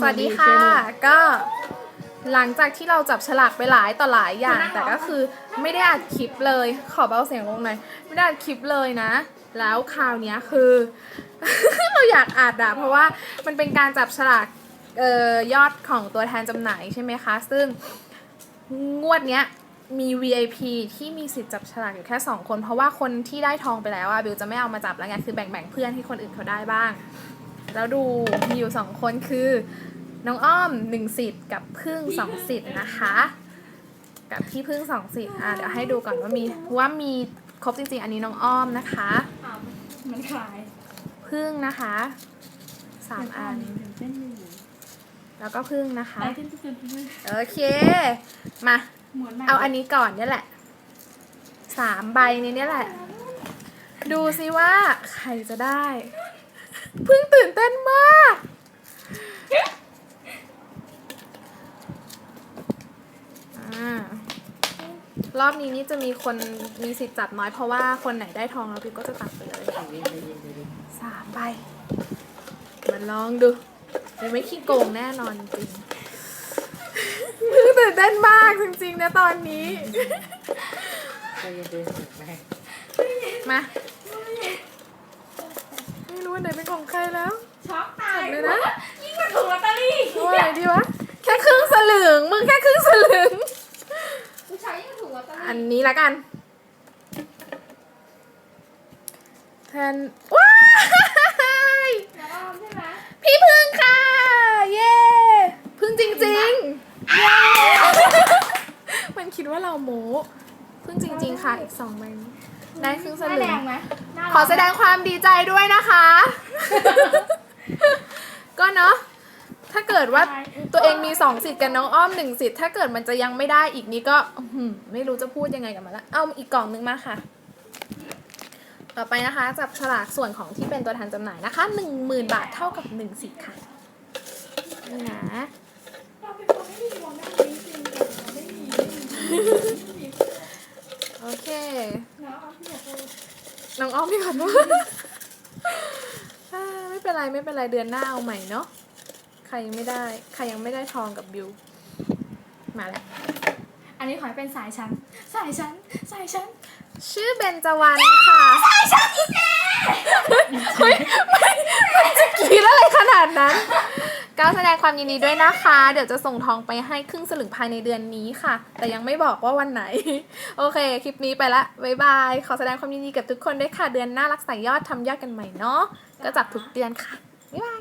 สวัสดีค่ะ ก็หลังจากที่เราจับฉลากไปหลายต่อหลายอย่าง แต่ก็คือไม่ได้อัดคลิปเลย ขอเบาเสียงลงหน่อยไม่ได้อัดคลิปเลยนะ แล้วคราวเนี้ยคือ เราอยากอัดอะเพราะว่ามันเป็นการจับฉลากเอ่อยอดของตัวแทนจำหน่ายใช่ไหมคะ ซึ่งงวดเนี้ยมี VIP ที่มีสิทธิ์จับฉลากอยู่แค่ 2 คน เพราะว่าคนที่ได้ทองไปแล้วอะบิวจะไม่เอามาจับแล้วไงคือแบ่งๆเพื่อนให้คนอื่นเขาได้บ้าง แล้วดูมีอยู่สองคนคือ น้องอ้อมหนึ่งสิทธิ์กับพึ่งสองสิทธิ์นะคะ กับพี่พึ่งสองสิทธิ์อะเดี๋ยวให้ดูก่อนว่ามีว่ามีครบจริงๆ อันนี้น้องอ้อมนะคะ มันคลายพึ่งนะคะสามอันเต้นอยู่แล้วก็พึ่งนะคะไปเต้นตื่นตื่นโอเค มาหมุนเอาอันนี้ก่อนเนี่ยแหละสามใบนี้เนี่ยแหละ ดูซิว่าใครจะได้ เพิ่งตื่นเต้นมากอ่ารอบนี้นี่จะมีคนมีสิทธิ์จับน้อยเพราะว่าคนไหนได้ทองแล้วพี่ก็จะตัดไปเลยสามใบมาลองดูยังไม่ขี้โกงแน่นอนจริงเพิ่งตื่นเต้นมากจริงๆนะตอนนี้ใจเย็นๆแม่มา ไม่รู้อันไหนเป็นของใครแล้ว ช็อกตายเลยนะ ยิ่งกว่าถูกลอตเตอรี่เอาอะไรดีวะ แค่ครึ่งสลึง มึงแค่ครึ่งสลึง ผู้ชายยิ่งกว่าถูกลอตเตออันรี่นี้ละกัน แทน ว้ายแล้วอ้อมใช่ไหมพี่พึ่งค่ะ เย้พึ่งจริงๆ เย้ มันคิดว่าเราโม้พึ่งจริง ๆ ค่ะ อีกสองใบนี้ ได้ครึ่งสหน้าลึแดงงไหมหน้าขอแสดงความดีใจด้วยนะคะ ก็เนาะถ้าเกิดว่าตัวเองมีสองสิทธิ์กับน้องอ้อมหนึ่งสิทธิ์ถ้าเกิดมันจะยังไม่ได้อีกนี้ก็อื้อหือไม่รู้จะพูดยังไงกับมันละเอาอีกกล่องนึงมาค่ะ ต่อไปนะคะ จับฉลากส่วนของที่เป็นตัวแทนจำหน่ายนะคะหนึ่งหมื่นบาทเท่ากับหนึ่งสิทธิ์ค่ะนี่นะ น้องอ้อมพี่ขอโทษอ่าไม่เป็นไรไม่เป็นไรเดือนหน้าเอาใหม่เนาะใครยังไม่ได้ ใครยังไม่ได้ทองกับบิว มาแล้ว อันนี้ขอให้เป็นสายชั้น สายชั้น สายชั้น ชื่อเบนจวรรณค่ะใช่ใช่อีเจเฮ้ยไม่ไม่จะกรีดอะไรขนาดนั้น ก้าวแสดงความยินดีด้วยนะคะ เดี๋ยวจะส่งทองไปให้ครึ่งสลึงภายในเดือนนี้ค่ะ แต่ยังไม่บอกว่าวันไหน โอเค คลิปนี้ไปละบ๊ายบาย ขอแสดงความยินดีกับทุกคนด้วยค่ะ เดือนหน้ารักษายอดทำยอดกันใหม่เนาะ ก็จับทุกเดือนค่ะ บ๊ายบาย